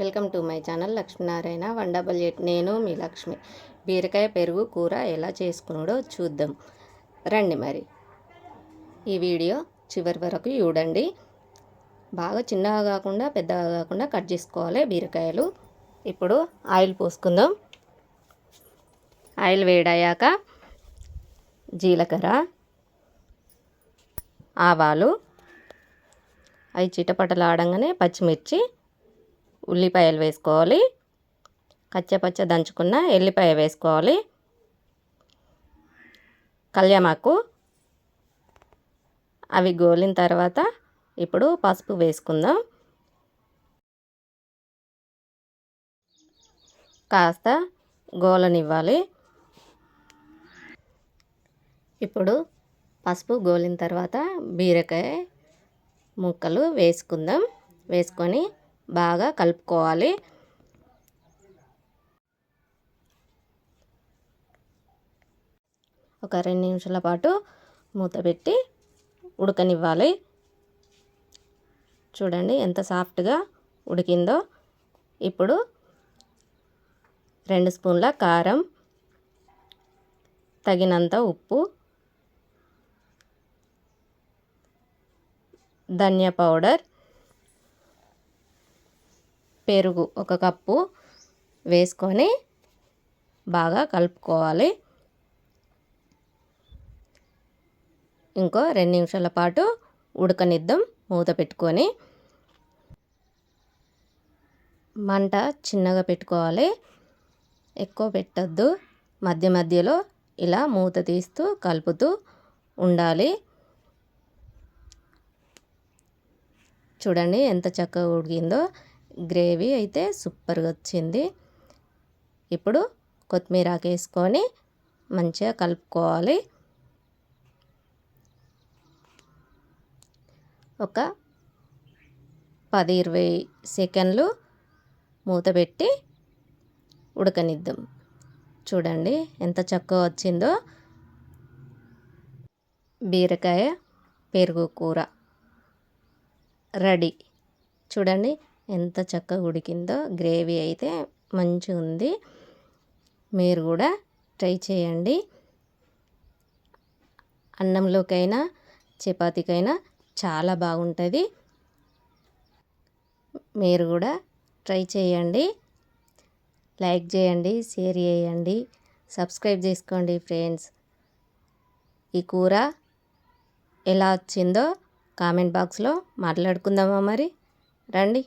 Welcome to my channel Lakshminarayana one double eight నేను మీ లక్ష్మి. బీరకాయ పెరుగు కూర ఎలా చేసుకున్నాడో చూద్దాం. రండి మరి. ఈ వీడియో చివరి వరకు చూడండి. బాగా చిన్నగా కాకుండా పెద్దగా కాకుండా కట్ చేసుకోవాలి బీరకాయలు. ఇప్పుడు ఆయిల్ పోసుకుందాం. ఆయిల్ వేడయ్యాక జీలకర్ర ఆవాలు. అవి చిటపటలాడంగానే పచ్చిమిర్చి ఉల్లిపాయలు వేసుకోవాలి. కచ్చపచ్చ దంచుకున్న ఎల్లిపాయ వేసుకోవాలి. కళ్యామాకు అవి గోలిన తర్వాత ఇప్పుడు పసుపు వేసుకుందాం. కాస్త గోలనివ్వాలి. ఇప్పుడు పసుపు గోలిన తర్వాత బీరకాయ ముక్కలు వేసుకుందాం. వేసుకొని బాగా కలుపుకోవాలి. ఒక రెండు నిమిషాల పాటు మూత పెట్టి ఉడకనివ్వాలి. చూడండి ఎంత సాఫ్ట్గా ఉడికిందో. ఇప్పుడు రెండు స్పూన్ల కారం తగినంత ఉప్పు ధనియా పౌడర్ పెరుగు ఒక కప్పు వేసుకొని బాగా కలుపుకోవాలి. ఇంకో రెండు నిమిషాల పాటు ఉడకనిద్దాం మూత పెట్టుకొని. మంట చిన్నగా పెట్టుకోవాలి. ఎక్కువ పెట్టద్దు. మధ్య మధ్యలో ఇలా మూత తీస్తూ కలుపుతూ ఉండాలి. చూడండి ఎంత చక్కగా ఉడికిందో. గ్రేవీ అయితే సూపర్గా వచ్చింది. ఇప్పుడు కొత్తిమీర వేసుకొని మంచిగా కలుపుకోవాలి. ఒక పది ఇరవై సెకండ్లు మూత పెట్టి ఉడకనిద్దాం. చూడండి ఎంత చక్కగా వచ్చిందో. బీరకాయ పెరుగు కూర రెడీ. చూడండి ఎంత చక్కగా ఉడికిందో గ్రేవీ అయితే మంచిగా ఉంది మీరు కూడా ట్రై చేయండి. అన్నంలోకైనా చపాతీకైనా చాలా బాగుంటుంది. మీరు కూడా ట్రై చేయండి. లైక్ చేయండి షేర్ చేయండి సబ్స్క్రైబ్ చేసుకోండి ఫ్రెండ్స్. ఈ కూర ఎలా వచ్చిందో కామెంట్ బాక్స్లో మాట్లాడుకుందామా మరి? రండి.